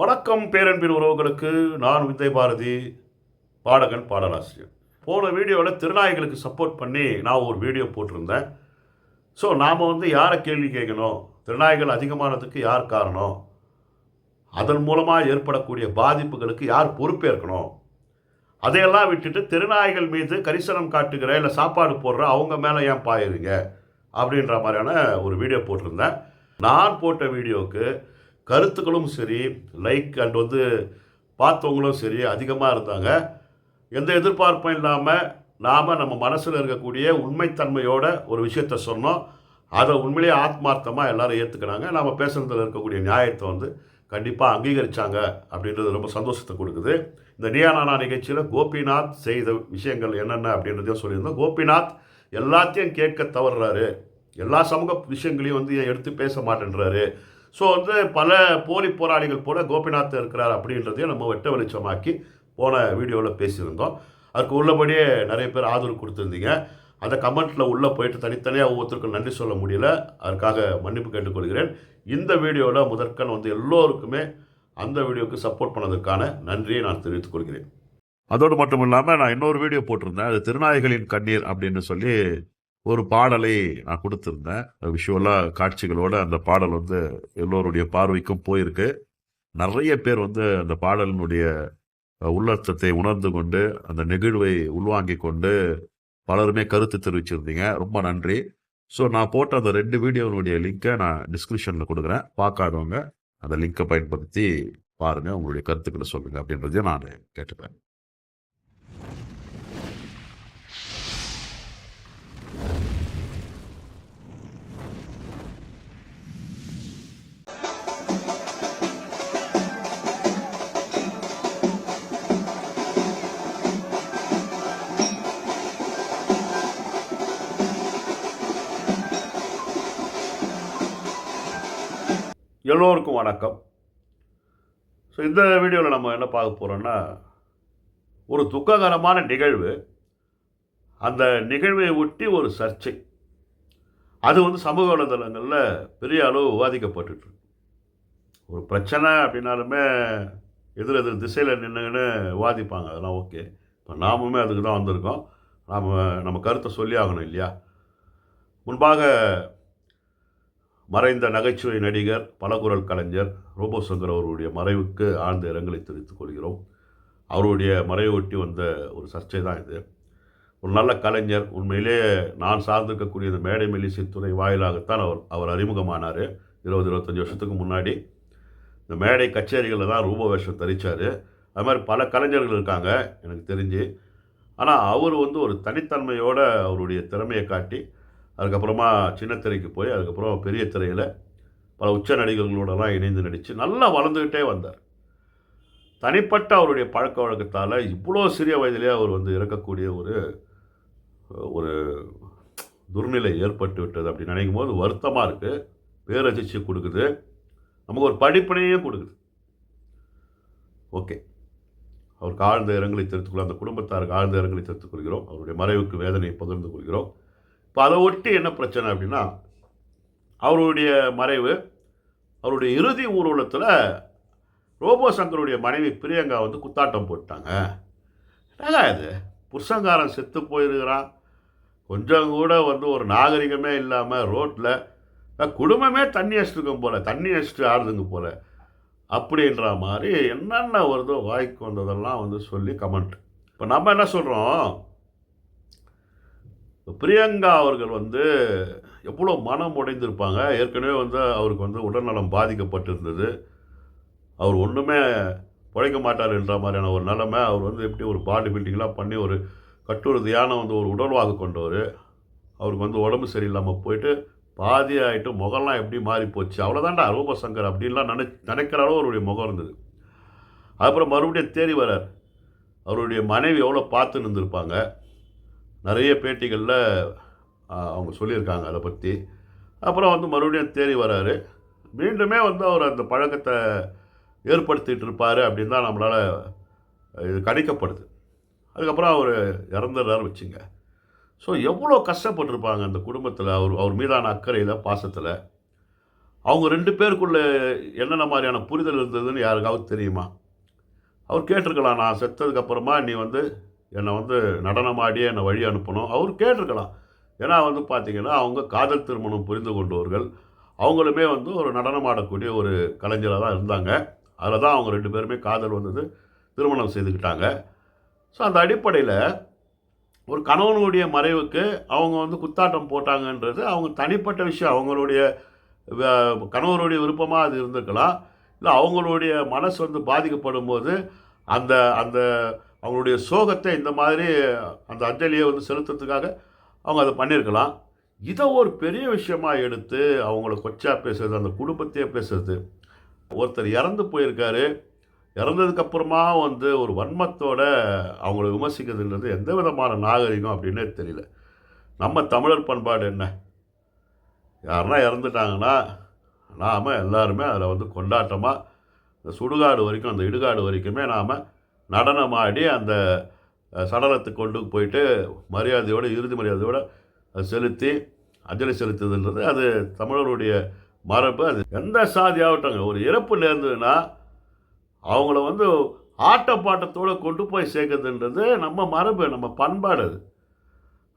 வணக்கம் பேரன்பின் உறவுகளுக்கு நான் விஜய் பாரதி பாடகன் பாடலாசிரியர். போன வீடியோவில் திருநாயகளுக்கு சப்போர்ட் பண்ணி நான் ஒரு வீடியோ போட்டிருந்தேன். ஸோ நாம் வந்து யாரை கேள்வி கேட்கணும்? திருநாய்கள் அதிகமானதுக்கு யார் காரணம்? அதன் மூலமாக ஏற்படக்கூடிய பாதிப்புகளுக்கு யார் பொறுப்பேற்கணும்? அதையெல்லாம் விட்டுட்டு திருநாய்கள் மீது கரிசனம் காட்டுகிற இல்லை சாப்பாடு போடுற அவங்க மேலே ஏன் பாயிருங்க அப்படின்ற மாதிரியான ஒரு வீடியோ போட்டிருந்தேன். நான் போட்ட வீடியோவுக்கு கருத்துக்களும் சரி லைக் அண்ட் வந்து பார்த்தவங்களும் சரி அதிகமாக இருந்தாங்க. எந்த எதிர்பார்ப்பும் இல்லாமல் நாம் நம்ம மனசில் இருக்கக்கூடிய உண்மைத்தன்மையோட ஒரு விஷயத்த சொன்னோம். அதை உண்மையிலேயே ஆத்மார்த்தமாக எல்லோரும் ஏற்றுக்கிறாங்க நாம் பேசுகிறதுல இருக்கக்கூடிய நியாயத்தை வந்து கண்டிப்பாக அங்கீகரித்தாங்க அப்படின்றது ரொம்ப சந்தோஷத்தை கொடுக்குது. இந்த நியா நானா நிகழ்ச்சியில் கோபிநாத் செய்த விஷயங்கள் என்னென்ன அப்படின்றதையும் சொல்லியிருந்தோம். கோபிநாத் எல்லாத்தையும் கேட்க தவறுறாரு. எல்லா சமூக விஷயங்களையும் வந்து எடுத்து பேச மாட்டேன்றாரு? ஸோ வந்து பல போலி போராளிகள் போல கோபிநாத் இருக்கிறார் அப்படின்றதையும் நம்ம வெட்ட வெளிச்சமாக்கி போன வீடியோவில் பேசியிருந்தோம். அதுக்கு உள்ளபடியே நிறைய பேர் ஆதரவு கொடுத்துருந்தீங்க. அந்த கமெண்ட்டில் உள்ளே போயிட்டு தனித்தனியாக ஒவ்வொருத்தருக்கும் நன்றி சொல்ல முடியல. அதுக்காக மன்னிப்பு கேட்டுக்கொள்கிறேன். இந்த வீடியோவில் முதற்கண் வந்து எல்லோருக்குமே அந்த வீடியோவுக்கு சப்போர்ட் பண்ணதற்கான நன்றியை நான் தெரிவித்துக் கொள்கிறேன். அதோடு மட்டும் இல்லாமல் நான் இன்னொரு வீடியோ போட்டிருந்தேன். அது திருநாய்களின் கண்ணீர் அப்படின்னு சொல்லி ஒரு பாடலை நான் கொடுத்துருந்தேன். விஷுவலாக காட்சிகளோட அந்த பாடல் வந்து எல்லோருடைய பார்வைக்கும் போயிருக்கு. நிறைய பேர் வந்து அந்த பாடலினுடைய உள்ளர்த்தத்தை உணர்ந்து கொண்டு அந்த நெகிழ்வை உள்வாங்கி கொண்டு பலருமே கருத்து தெரிவிச்சிருந்தீங்க. ரொம்ப நன்றி. ஸோ நான் போட்ட அந்த ரெண்டு வீடியோனுடைய லிங்கை நான் டிஸ்கிரிப்ஷனில் கொடுக்குறேன். பார்க்காதவங்க அந்த லிங்கை பயன்படுத்தி பாருங்கள் உங்களுடைய கருத்துக்களை சொல்லுங்கள் அப்படின்றதையும் நான் கேட்டுப்பேன் எல்லோருக்கும் வணக்கம். ஸோ இந்த வீடியோவில் நம்ம என்ன பார்க்க போகிறோன்னா ஒரு துக்ககரமான நிகழ்வு. அந்த நிகழ்வை ஒட்டி ஒரு சர்ச்சை. அது வந்து சமூக வலைதளங்களில் பெரிய அளவு விவாதிக்கப்பட்டுட்டு ஒரு பிரச்சனை அப்படின்னாலுமே எதிர் எதிர் திசையில் நின்றுன்னு விவாதிப்பாங்க. அதெல்லாம் ஓகே. இப்போ நாமுமே அதுக்கு தான் வந்திருக்கோம். நாம் நம்ம கருத்தை சொல்லி ஆகணும் இல்லையா? முன்பாக மறைந்த நகைச்சுவை நடிகர் பலகுரல் கலைஞர் ரோபோ சங்கர் அவருடைய மறைவுக்கு ஆழ்ந்த இரங்கலை தெரிவித்துக் கொள்கிறோம். அவருடைய மறைவை ஒட்டி வந்த ஒரு சர்ச்சை தான் இது. ஒரு நல்ல கலைஞர் உண்மையிலே நான் சார்ந்திருக்கக்கூடிய இந்த மேடை மெல்லிசை துறை வாயிலாகத்தான் அவர் அவர் அறிமுகமானார். இருபது இருபத்தஞ்சி வருஷத்துக்கு முன்னாடி. இந்த மேடை கச்சேரிகளில் தான் ரூப வேஷம் தரித்தார் அது மாதிரி பல கலைஞர்கள் இருக்காங்க எனக்கு தெரிஞ்சு. ஆனால் அவர் வந்து ஒரு தனித்தன்மையோடு அவருடைய திறமையை காட்டி அதுக்கப்புறமா சின்ன திரைக்கு போய் அதுக்கப்புறம் பெரிய திரையில் பல உச்ச நடிகர்களோடலாம் இணைந்து நடித்து நல்லா வளர்ந்துக்கிட்டே வந்தார். தனிப்பட்ட அவருடைய பழக்க வழக்கத்தால் இவ்வளோ சிறிய வயதிலே அவர் வந்து இறக்கக்கூடிய ஒரு ஒரு துர்நிலை ஏற்பட்டு விட்டது அப்படி நினைக்கும் போது வருத்தமாக இருக்குது பேரதிர்ச்சி கொடுக்குது. நமக்கு ஒரு படிப்பினையும் கொடுக்குது. ஓகே. அவருக்கு ஆழ்ந்த இரங்கலை தெரிவித்துக் அந்த குடும்பத்தாருக்கு ஆழ்ந்த இரங்கலை தெரிவித்துக் கொள்கிறோம். அவருடைய மறைவுக்கு வேதனையை பகிர்ந்து கொள்கிறோம். இப்போ அதை ஒட்டி என்ன பிரச்சனை அப்படின்னா அவருடைய மறைவு அவருடைய இறுதி ஊர்வலத்தில் ரோபோ சங்கருடைய மனைவி பிரியங்கா வந்து குத்தாட்டம் போட்டாங்க. என்னங்க இது? புருஷங்காரன் செத்து போயிருக்கிறான். கொஞ்சம் கூட வந்து ஒரு நாகரிகமே இல்லாமல் ரோட்டில் குடும்பமே தண்ணி அடிச்சிருக்கும் போல் தண்ணி அடிச்சுட்டு ஆடுதுங்க போல் அப்படின்ற மாதிரி என்னென்ன வருதோ வாய்க்கு வந்ததெல்லாம் வந்து சொல்லி கமெண்ட் இப்போ நம்ம என்ன சொல்கிறோம் பிரியங்கா அவர்கள் வந்து எவ்வளோ மனம் உடைந்திருப்பாங்க. ஏற்கனவே வந்து அவருக்கு வந்து உடல்நலம் பாதிக்கப்பட்டிருந்தது. அவர் ஒன்றுமே உழைக்க மாட்டார் என்ற மாதிரியான ஒரு நிலைமை. அவர் வந்து எப்படி ஒரு பாடி பில்டிங்லாம் பண்ணி ஒரு கட்டுறுதியான வந்து ஒரு உடல்வாகு கொண்டவர். அவருக்கு வந்து உடம்பு சரியில்லாமல் போயிட்டு பாதி ஆகிட்டு முகம்லாம் எப்படி மாறி போச்சு? அவ்வளோதான்டா ரூபசங்கர் அப்படின்லாம் நினை நினைக்கிற அளவு அவருடைய முகம் இருந்தது. அதுக்கப்புறம் மறுபடியும் தேடி வரார் அவருடைய மனைவி எவ்வளோ பார்த்து இருந்திருப்பாங்க நிறைய பேட்டிகளில் அவங்க சொல்லியிருக்காங்க அதை பற்றி அப்புறம் வந்து மறுபடியும் தேடி வராரு. மீண்டுமே வந்து அவர் அந்த பழக்கத்தை ஏற்படுத்திகிட்டு இருப்பார் அப்படின்னு தான் நம்மளால் இது கணிக்கப்படுது. அதுக்கப்புறம் அவர் இறந்துடுறாரு வச்சுங்க. ஸோ எவ்வளோ கஷ்டப்பட்டிருப்பாங்க அந்த குடும்பத்தில் அவர் அவர் மீதான அக்கறையில் பாசத்தில். அவங்க ரெண்டு பேருக்குள்ள என்னென்ன மாதிரியான புரிதல் இருந்ததுன்னு யாருக்காவது தெரியுமா? அவர் கேட்டிருக்கலாம் நான் செத்ததுக்கப்புறமா நீ வந்து என்னை வந்து நடனமாடியே என்னை வழி அனுப்பணும். அவர் கேட்டிருக்கலாம். ஏன்னா வந்து பார்த்தீங்கன்னா அவங்க காதல் திருமணம் புரிந்து கொண்டவர்கள். அவங்களுமே வந்து ஒரு நடனமாடக்கூடிய ஒரு கலைஞராக தான் இருந்தாங்க. அதில் தான் அவங்க ரெண்டு பேருமே காதல் வந்தது திருமணம் செய்துக்கிட்டாங்க. ஸோ அந்த அடிப்படையில் ஒரு கணவனுடைய மறைவுக்கு அவங்க வந்து குத்தாட்டம் போட்டாங்கன்றது அவங்க தனிப்பட்ட விஷயம். அவங்களுடைய கணவருடைய விருப்பமாக அது இருந்திருக்கலாம். இல்லை அவங்களுடைய மனசு வந்து பாதிக்கப்படும் போது அந்த அந்த அவங்களுடைய சோகத்தை இந்த மாதிரி அந்த அஞ்சலியை வந்து செலுத்துறதுக்காக அவங்க அதை பண்ணியிருக்கலாம். இதை ஒரு பெரிய விஷயமாக எடுத்து அவங்கள கொச்சா பேசுறது அந்த குடும்பத்தையே பேசுறது. ஒருத்தர் இறந்து போயிருக்காரு. இறந்ததுக்கப்புறமா வந்து ஒரு வன்மத்தோட அவங்கள விமர்சிக்கிறதுன்றது எந்த விதமான நாகரிகம் அப்படின்னே தெரியல. நம்ம தமிழர் பண்பாடு என்ன? யாருன்னா இறந்துட்டாங்கன்னா நாம் எல்லாருமே அதில் வந்து கொண்டாட்டமாக இந்த சுடுகாடு வரைக்கும் அந்த இடுகாடு வரைக்குமே நாம் நடனமாடி அந்த சடலத்தை சடலத்துக்கு கொண்டு போயிட்டு மரியாதையோடு இறுதி மரியாதையோடு அது செலுத்தி அஞ்சலி செலுத்துதுன்றது அது தமிழருடைய மரபு. அது எந்த சாதியாகட்டங்க ஒரு இறப்பு நேர்ந்ததுன்னா அவங்கள வந்து ஆட்டப்பாட்டத்தோடு கொண்டு போய் சேர்க்குறதுன்றது நம்ம மரபு நம்ம பண்பாடு அது.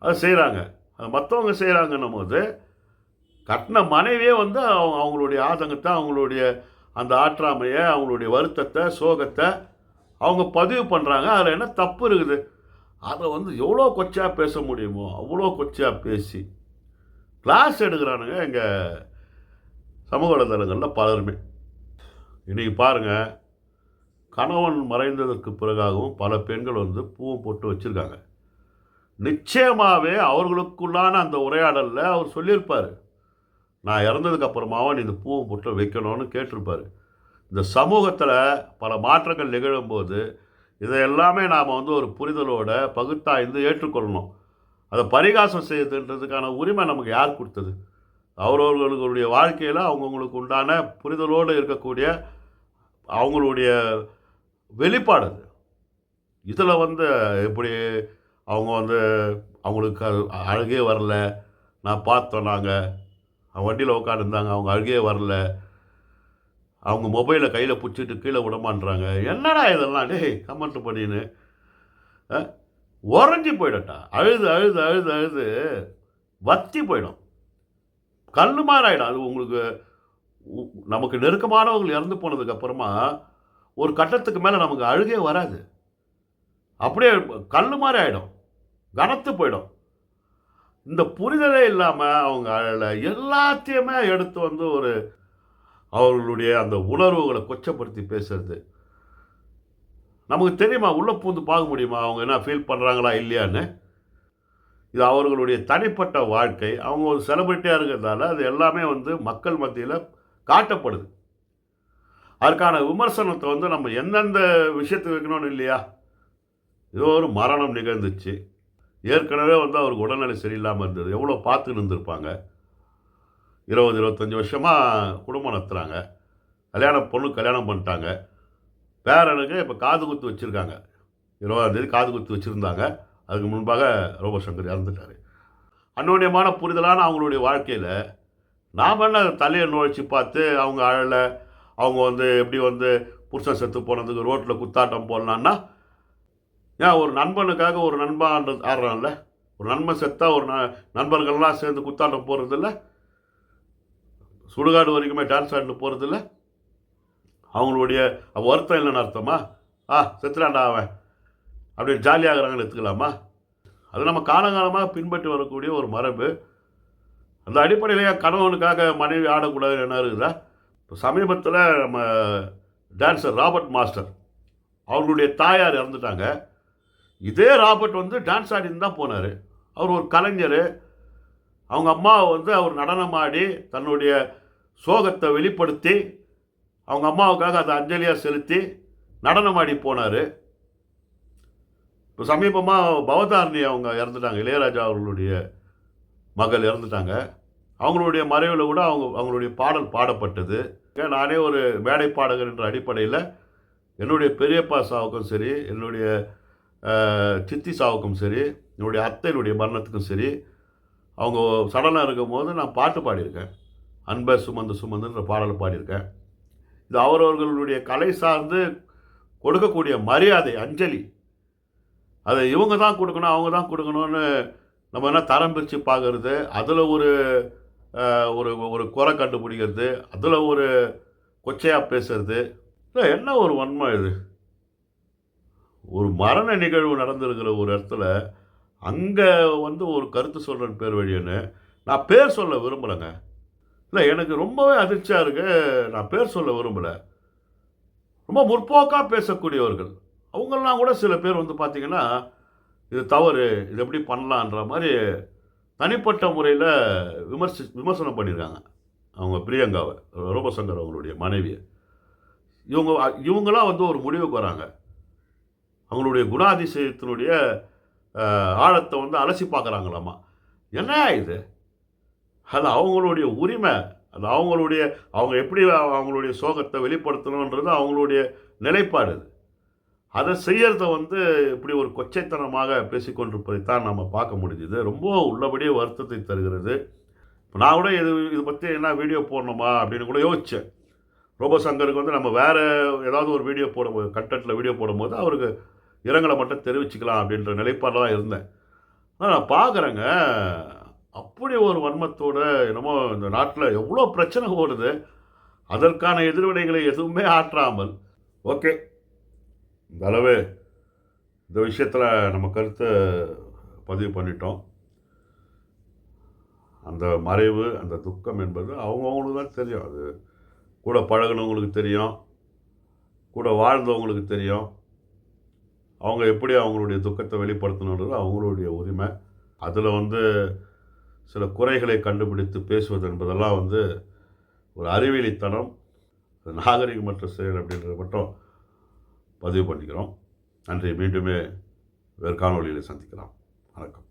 அது செய்கிறாங்க அது மற்றவங்க செய்கிறாங்கன்னும் போது கட்டின மனைவியே வந்து அவங்க அவங்களுடைய ஆதங்கத்தை அவங்களுடைய அந்த ஆற்றாமையை அவங்களுடைய வருத்தத்தை சோகத்தை அவங்க பதிவு பண்ணுறாங்க அதில் என்ன தப்பு இருக்குது? அதை வந்து எவ்வளோ கொச்சையாக பேச முடியுமோ அவ்வளோ கொச்சையாக பேசி கிளாஸ் எடுக்கிறானுங்க எங்கள் சமூக வலைதளங்களில் பலருமே. இன்றைக்கி பாருங்கள் கணவன் மறைந்ததற்கு பிறகாகவும் பல பெண்கள் வந்து பூவும் போட்டு வச்சுருக்காங்க. நிச்சயமாகவே அவர்களுக்குள்ளான அந்த உரையாடலில் அவர் சொல்லியிருப்பார். நான் இறந்ததுக்கு அப்புறமாவும் நீ இந்த பூவும் போட்டு வைக்கணும்னு கேட்டிருப்பார். இந்த சமூகத்தில் பல மாற்றங்கள் நிகழும்போது இதை எல்லாமே நாம் வந்து ஒரு புரிதலோட பகுத்தாய்ந்து ஏற்றுக்கொள்ளணும். அதை பரிகாசம் செய்யுதுன்றதுக்கான உரிமை நமக்கு யார் கொடுத்தது? அவரவர்களுடைய வாழ்க்கையில் அவங்கவுங்களுக்கு உண்டான புரிதலோடு இருக்கக்கூடிய அவங்களுடைய வெளிப்பாடு அது. இதில் வந்து எப்படி அவங்க வந்து அவங்களுக்கு அழகே அழுகே வரல நான் பார்த்தோம் நாங்கள் அவங்க வண்டியில் உட்காந்துருந்தாங்க அவங்க அழுகே வரல அவங்க மொபைலை கையில் பிடிச்சிட்டு கீழே விடமான்றாங்க. என்னடா இதெல்லாம்? டேய் கமெண்ட் பண்ணின்னு. அஹ், உறைஞ்சி போயிடட்டா. அழுது அழுது அழுது அழுது வத்தி போயிடும். கல் மாறாயிடும். அது உங்களுக்கு உ- நமக்கு நெருக்கமானவங்க இறந்து போனதுக்கப்புறமா ஒரு கட்டத்துக்கு மேலே நமக்கு அழுகே வராது. அப்படியே கல் மாதிரி ஆகிடும் கனத்து போயிடும். இந்த புரிதலே இல்லாமல் அவங்க எல்லாத்தையுமே எடுத்து வந்து ஒரு அவர்களுடைய அந்த உணர்வுகளை கொச்சப்படுத்தி பேசுறது. நமக்கு தெரியுமா உள்ளே பூந்து பார்க்க முடியுமா? அவங்க என்ன ஃபீல் பண்ணுறாங்களா இல்லையான்னு? இது அவர்களுடைய தனிப்பட்ட வாழ்க்கை. அவங்க ஒரு செலிபிரிட்டியாக இருக்கிறதால அது எல்லாமே வந்து மக்கள் மத்தியில் காட்டப்படுது. அதற்கான விமர்சனத்தை வந்து நம்ம எந்தெந்த விஷயத்துக்கு வைக்கணும்னு இல்லையா? ஏதோ ஒரு மரணம் நிகழ்ந்துச்சு. ஏற்கனவே வந்து அவருக்கு உடல்நிலை சரியில்லாமல் இருந்தது. எவ்வளோ பார்த்துன்னு இருந்திருப்பாங்க. இருபது இருபத்தஞ்சி வருஷமாக குடும்பம் நடத்துகிறாங்க கல்யாணம் பொண்ணு கல்யாணம் பண்ணிட்டாங்க. பேரனுக்கு இப்போ காது குத்து வச்சுருக்காங்க. இருபதாந்தேதி காது குத்து வச்சுருந்தாங்க. அதுக்கு முன்பாக ரோபசங்கர் இறந்துட்டார். அன்னோன்யமான புரிதலான அவங்களுடைய வாழ்க்கையில் நாம் என்ன தலையை நுழைச்சி பார்த்து அவங்க அழலை அவங்க வந்து எப்படி வந்து புருஷன் செத்து போனதுக்கு ரோட்டில் குத்தாட்டம் போடலான்னா ஏன் ஒரு நண்பனுக்காக ஒரு நண்பன் ஆடுறான்ல? ஒரு நண்பன் செத்தா ஒரு ந நண்பர்கள்லாம் சேர்ந்து குத்தாட்டம் போடுறதில்ல? சுடுகாடு வரைக்குமே டான்ஸ் போகிறது போகிறதில்ல அவங்களுடைய வருத்தம் இல்லைன்னு அர்த்தமா? ஆ செத்துறாண்டா அவன். அப்படின்னு ஜாலியாகிறாங்கன்னு எடுத்துக்கலாமா? அது நம்ம காலங்காலமாக பின்பற்றி வரக்கூடிய ஒரு மரபு. அந்த அடிப்படையிலேயே கணவனுக்காக மனைவி ஆடக்கூடாது என்ன இருக்குதா? இப்போ சமீபத்தில் நம்ம டான்ஸர் ராபர்ட் மாஸ்டர் அவர்களுடைய தாயார் இறந்துட்டாங்க. இதே ராபர்ட் வந்து டான்ஸ் ஆடின்னு தான் போனார். அவர் ஒரு கலைஞர் அவங்க அம்மாவை வந்து அவர் நடனமாடி தன்னுடைய சோகத்தை வெளிப்படுத்தி அவங்க அம்மாவுக்காக அதை அஞ்சலியாக செலுத்தி நடனமாடி போனார். இப்போ சமீபமாக பவதாரணி அவங்க இறந்துட்டாங்க இளையராஜா அவர்களுடைய மகள் இறந்துட்டாங்க. அவங்களுடைய மறைவில் கூட அவங்க அவங்களுடைய பாடல் பாடப்பட்டது. நானே ஒரு மேடை பாடகர் என்ற அடிப்படையில் என்னுடைய பெரியப்பா சாவுக்கும் சரி என்னுடைய சித்தி சாவுக்கும் சரி என்னுடைய அத்தையினுடைய மரணத்துக்கும் சரி அவங்க சடனாக இருக்கும் போது நான் பாட்டு பாடியிருக்கேன். அன்பை சுமந்து சுமந்துன்ற பாடலை பாடியிருக்கேன். இது அவரவர்களுடைய கலை சார்ந்து கொடுக்கக்கூடிய மரியாதை அஞ்சலி. அதை இவங்க தான் கொடுக்கணும் அவங்க தான் கொடுக்கணும்னு நம்ம என்ன தரம் பிரித்து பார்க்குறது அதில் ஒரு ஒரு ஒரு குறை கண்டுபிடிக்கிறது அதில் ஒரு கொச்சையாக பேசுறது இல்லை, என்ன ஒரு வன்மை இது? ஒரு மரண நிகழ்வு நடந்திருக்கிற ஒரு இடத்துல அங்கே வந்து ஒரு கருத்து சொல்கிறேன் பேர் வழின்னு நான் பேர் சொல்ல விரும்பலைங்க. இல்லை எனக்கு ரொம்பவே அதிர்ச்சியாக இருக்கு. நான் பேர் சொல்ல விரும்பலை. ரொம்ப முற்போக்காக பேசக்கூடியவர்கள். அவங்கெல்லாம் கூட சில பேர் வந்து பார்த்திங்கன்னா இது தவறு இது எப்படி பண்ணலான்ற மாதிரி தனிப்பட்ட முறையில் விமர்சி விமர்சனம் பண்ணியிருக்காங்க அவங்க பிரியங்காவை ரூபசங்கர் அவங்களுடைய மனைவியை. இவங்க இவங்களாம் வந்து ஒரு முடிவுக்கு வராங்க. அவங்களுடைய குணாதிசயத்தினுடைய ஆழத்தை வந்து அலசி பார்க்குறாங்களாமா? என்ன இது? அது அவங்களுடைய உரிமை அது அவங்களுடைய அவங்க எப்படி அவங்களுடைய சோகத்தை வெளிப்படுத்தணுன்றது அவங்களுடைய நிலைப்பாடு அதை செய்யறத வந்து இப்படி ஒரு கொச்சைத்தனமாக பேசிக்கொண்டிருப்பதைத்தான் நம்ம பார்க்க முடிஞ்சுது ரொம்ப உள்ளபடியே வருத்தத்தை தருகிறது. இப்போ நான் கூட இது இது பற்றி என்ன வீடியோ போடணுமா அப்படின்னு கூட யோசித்தேன் ரோபோசங்கருக்கு வந்து நம்ம வேறு ஏதாவது ஒரு வீடியோ போடும்போது கண்டென்ட்டில் வீடியோ போடும்போது அவருக்கு இரங்கலை மட்டும் தெரிவிச்சுக்கலாம் அப்படின்ற நிலைப்பாடில் தான் இருந்தேன். ஆனால் நான் பார்க்குறேங்க அப்படி ஒரு வன்மத்தோட என்னமோ இந்த நாட்டில் எவ்வளோ பிரச்சனை ஓடுது அதற்கான எதிர்வினைகளை எதுவுமே ஆற்றாமல். ஓகே. இந்த அளவு இந்த விஷயத்தில் நம்ம கருத்தை பதிவு பண்ணிட்டோம். அந்த மறைவு அந்த துக்கம் என்பது அவங்கவுங்களுக்கு தான் தெரியும். அது கூட பழகுனவங்களுக்கு தெரியும். கூட வாழ்ந்தவங்களுக்கு தெரியும். அவங்க எப்படி அவங்களுடைய துக்கத்தை வெளிப்படுத்தணுன்றது அவங்களுடைய உரிமை. அதில் வந்து சில குறைகளை கண்டுபிடித்து பேசுவது என்பதெல்லாம் வந்து ஒரு அறிவியலித்தனம் நாகரிகமற்ற செயல் அப்படின்றத மட்டும் பதிவு பண்ணிக்கிறோம். நன்றி. மீண்டுமே வேறு காணொலியில் சந்திக்கலாம். வணக்கம்.